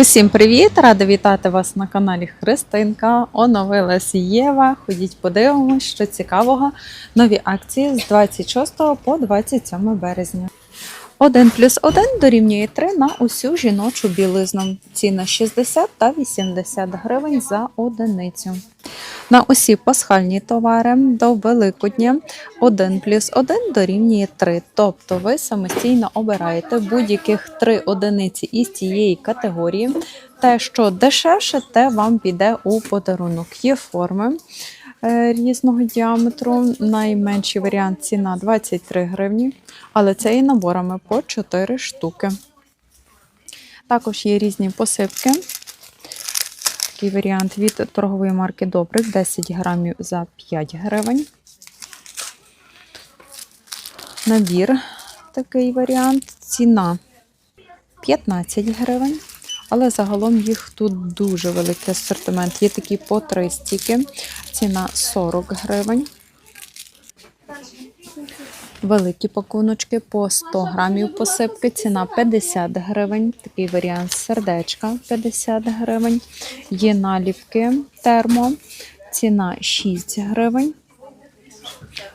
Усім привіт! Рада вітати вас на каналі Христинка. Оновилась Єва. Ходіть подивимось, що цікавого. Нові акції з 26 по 27 березня. 1 плюс 1 дорівнює 3 на усю жіночу білизну. Ціна 60 та 80 гривень за одиницю. На усі пасхальні товари до Великодня 1 плюс 1 дорівнює 3. Тобто ви самостійно обираєте будь-яких 3 одиниці із цієї категорії. Те, що дешевше, те вам піде у подарунок. Є форми різного діаметру. Найменший варіант ціна 23 гривні, але це і наборами по 4 штуки. Також є різні посипки. Такий варіант від торгової марки Добрик 10 грамів за 5 гривень. Набір такий варіант. Ціна 15 гривень. Але загалом їх тут дуже великий асортимент. Є такі по 3 стіки. Ціна 40 гривень. Великі пакуночки по 100 грамів посипки. Ціна 50 гривень. Такий варіант сердечка 50 гривень. Є наліпки термо. Ціна 6 гривень.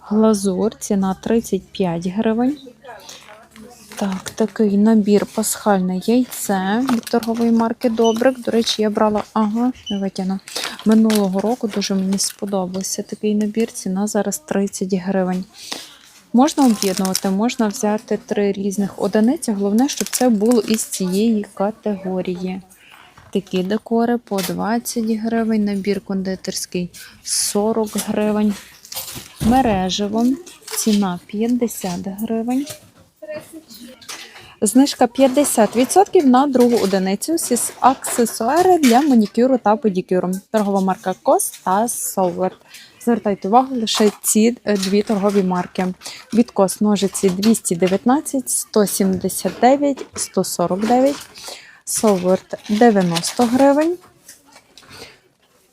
Глазур, ціна 35 гривень. Так, такий набір пасхальне яйце від торгової марки Добрик. До речі, я брала, ага, не витягну. Минулого року дуже мені сподобався такий набір. Ціна зараз 30 гривень. Можна об'єднувати, можна взяти три різних одиниці. Головне, щоб це було із цієї категорії. Такі декори по 20 гривень, набір кондитерський 40 гривень. Мережево ціна 50 гривень. Знижка 50% на другу одиницю аксесуари для манікюру та педикюру. Торгова марка Кос та Солвер. Звертайте увагу лише ці дві торгові марки. Відкос ножиці 219, 179, 149, Солверт 90 гривень.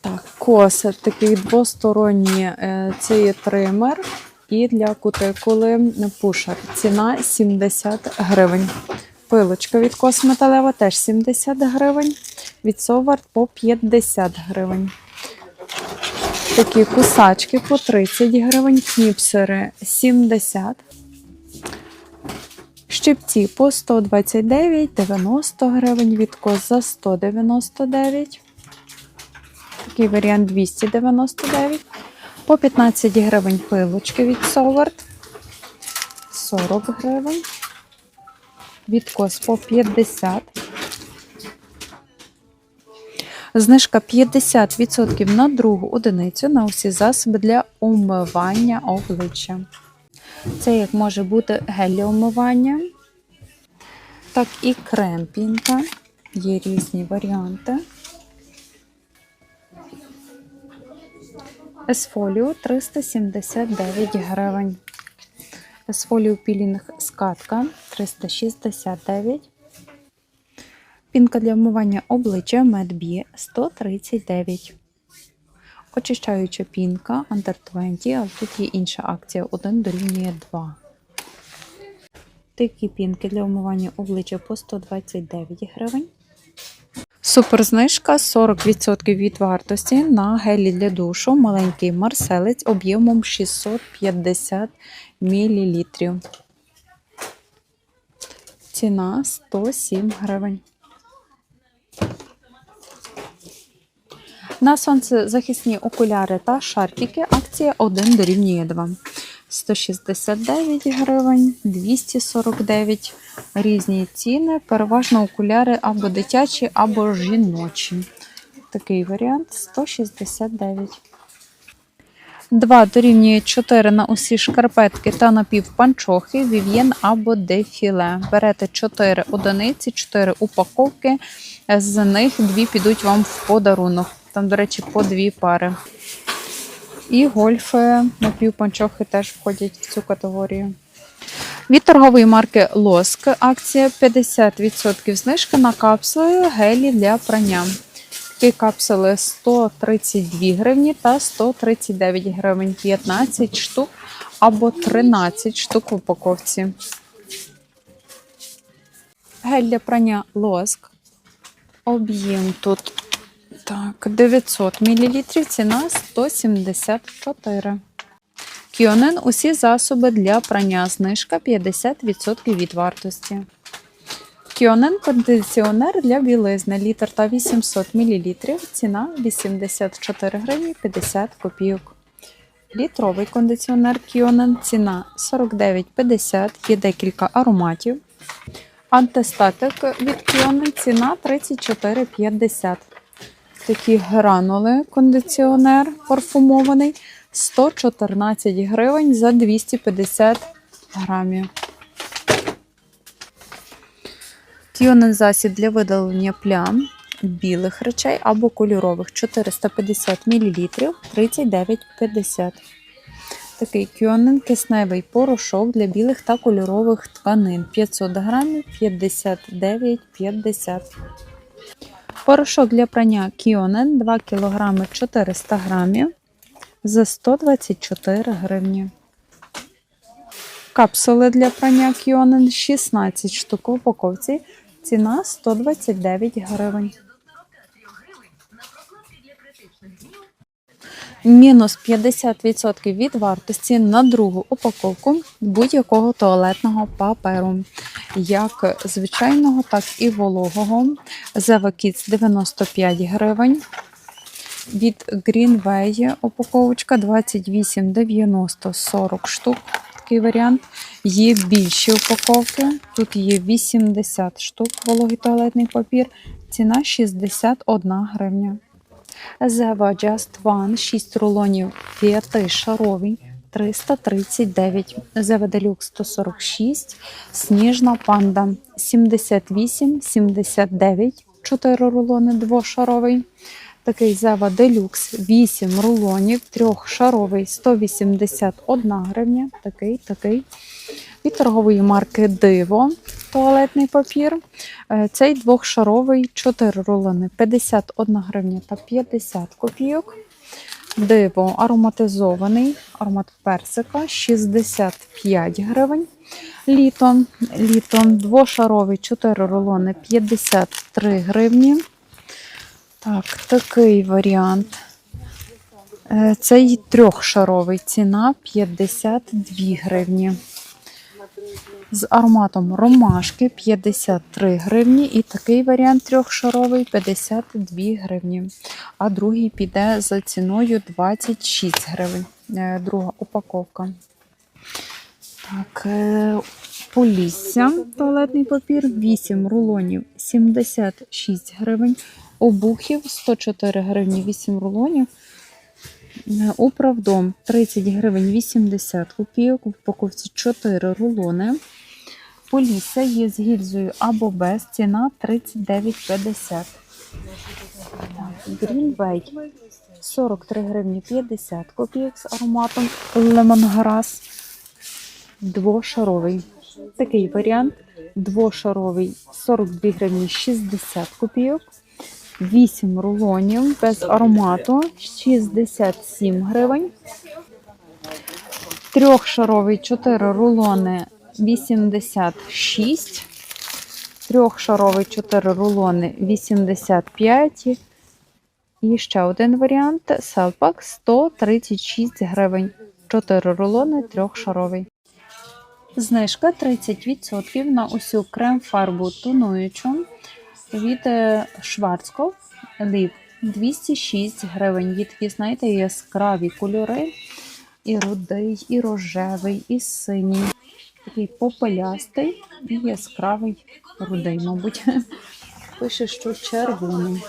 Так, кос такий двосторонній, е, це є тример. І для кутикули пушер. Ціна 70 гривень. Пилочка від косметалева теж 70 гривень. Від Соварт по 50 гривень. Такі кусачки по 30 гривень, кніпсери 70. Щипці по 129, 90 гривень, відкос за 199. Такий варіант 299. По 15 гривень пилочки від Соварт. 40 гривень. Відкос по 50. Знижка 50% на другу одиницю на усі засоби для умивання обличчя. Це як може бути гель для умивання, так і кремпінка. Є різні варіанти. Есфоліо 379 гривень. Есфоліо пілінг скатка 369. Пінка для вмивання обличчя Медбі 139. Очищаюча пінка Under 20, але тут є інша акція 1 дорівнює 2. Такі пінки для вмивання обличчя по 129 гривень. Суперзнижка 40% від вартості на гелі для душу. Маленький марселець об'ємом 650 мл. Ціна 107 гривень. На сонцезахисні окуляри та шарфіки акція 1 дорівнює 2. 169 гривень, 249 різні ціни. Переважно окуляри або дитячі, або жіночі. Такий варіант 169. 2 дорівнює 4 на усі шкарпетки та напівпанчохи, вів'єн або дефіле. Берете 4 одиниці, 4 упаковки, з них 2 підуть вам в подарунок. Там, до речі, по 2 пари. І гольфи напівпанчохи теж входять в цю категорію. Від торгової марки Лоск акція 50% знижка на капсули гелі для прання. Такі капсули 132 гривні та 139 гривень, 15 штук або 13 штук в упаковці. Гель для прання лоск Об'єм тут так, 900 мл, ціна 174. Кіонен усі засоби для прання. Знижка 50% від вартості. Кіонен кондиціонер для білизни літр та 800 мл. Ціна 84 гривні 50 копійок. Літровий кондиціонер Кіонен. Ціна 49,50. Є декілька ароматів. Антистатик від Кіонен. Ціна 34,50. Такі гранули кондиціонер парфумований 114 гривень за 250 грамів. Кіонен засіб для видалення плям білих речей або кольорових 450 мл 39,50. Такий кіонен кисневий порошок для білих та кольорових тканин 500 грамів 59,50. Порошок для прання Кіонен 2 кг 400 грамів за 124 гривні. Капсули для прання Кіонен 16 штук в упаковці. Ціна 129 гривень. Мінус 50% від вартості на другу упаковку будь-якого туалетного паперу, як звичайного, так і вологого. Kids 95 гривень. Від Greenway упаковочка 28,90 40 штук. Такий варіант. Є більші упаковки. Тут є 80 штук вологий туалетний папір. Ціна 61 гривня. Zeva Just One 6 рулонів 5 шаровий 339. Zeva Deluxe 146. Сніжна панда 78, 79. 4 рулони двошаровий. Такий Zeva Deluxe 8 рулонів, трьохшаровий 181 гривня. Такий, такий. Від торгової марки Диво туалетний папір. Е, Цей двохшаровий 4 рулони 51 гривня та 50 копійок. Диво ароматизований, аромат персика 65 гривень. Літон, літон двошаровий 4 рулони 53 гривні. Так, такий варіант. Е, Цей трьохшаровий ціна 52 гривні. З ароматом ромашки 53 гривні. І такий варіант трьохшаровий 52 гривні. А другий піде за ціною 26 гривень. Е, Друга упаковка. Так, е, Полісся, туалетний папір, 8 рулонів 76 гривень. Обухів 104 гривні 8 рулонів. Е, Управдом 30 гривень 80 копійок, в упаковці 4 рулони. Полісся є з гільзою або без, ціна 39,50. Greenway 43 гривні 50 копійок з ароматом лемонграс. Двошаровий. Такий варіант. Двошаровий 42 гривні 60 копійок. 8 рулонів без аромату 67 гривень. Трьохшаровий 4 рулони 86. Трьохшаровий 4 рулони 85. І ще один варіант селпак 136 гривень. 4 рулони трьохшаровий. Знижка 30% на усю крем-фарбу тонуючу від Schwarzkopf Liv 206 гривень. Є такі, знаєте, яскраві кольори. І рудий, і рожевий, і синій. Такий попелястий і яскравий рудий, мабуть. Пише, що червоний.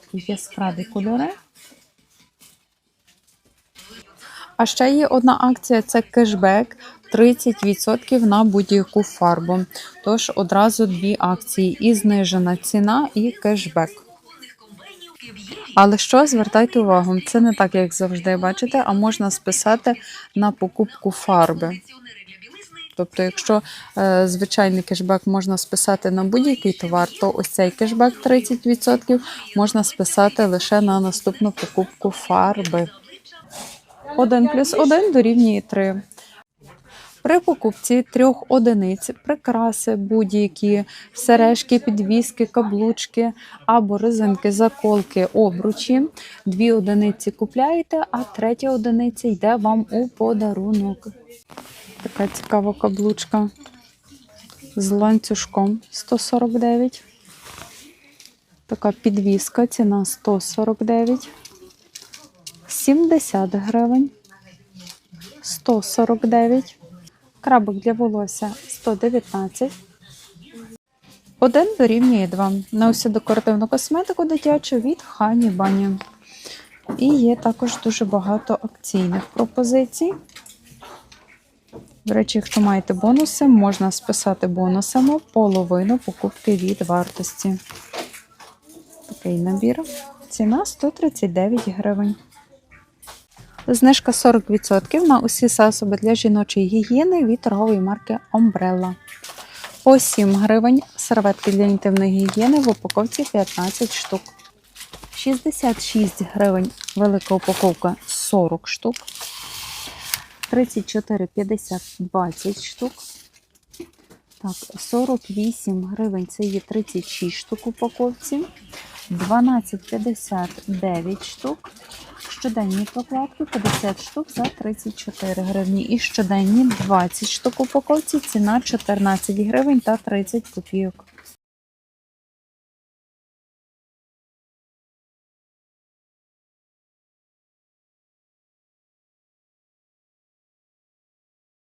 Такі яскраві кольори. А ще є одна акція це кешбек 30% на будь-яку фарбу. Тож одразу дві акції: і знижена ціна, і кешбек. Але що звертайте увагу, це не так, як завжди бачите, а можна списати на покупку фарби. Тобто, якщо е, звичайний кешбек можна списати на будь-який товар, то ось цей кешбек 30% можна списати лише на наступну покупку фарби. 1 плюс 1 дорівнює 3. При покупці трьох одиниць прикраси будь-які сережки, підвіски, каблучки або резинки, заколки, обручі. Дві одиниці купляєте, а третя одиниця йде вам у подарунок. Така цікава каблучка з ланцюжком 149. Така підвіска, ціна 149. 70 гривень. 149. Крабик для волосся 119. Один дорівнює 2. На усю декоративну косметику дитячу від Хані Бані. І є також дуже багато акційних пропозицій. До речі, якщо маєте бонуси, можна списати бонусами половину покупки від вартості. Такий набір. Ціна 139 гривень. Знижка 40% на усі засоби для жіночої гігієни від торгової марки Umbrella. По 7 гривень серветки для інтимної гігієни в упаковці 15 штук. 66 гривень велика упаковка 40 штук. 34,50 20 штук. Так, 48 гривень це є 36 штук упаковці. 12,50 9 штук. Щоденні прокладки 50 штук за 34 гривні. І щоденні 20 штук упаковці. Ціна 14 гривень та 30 копійок.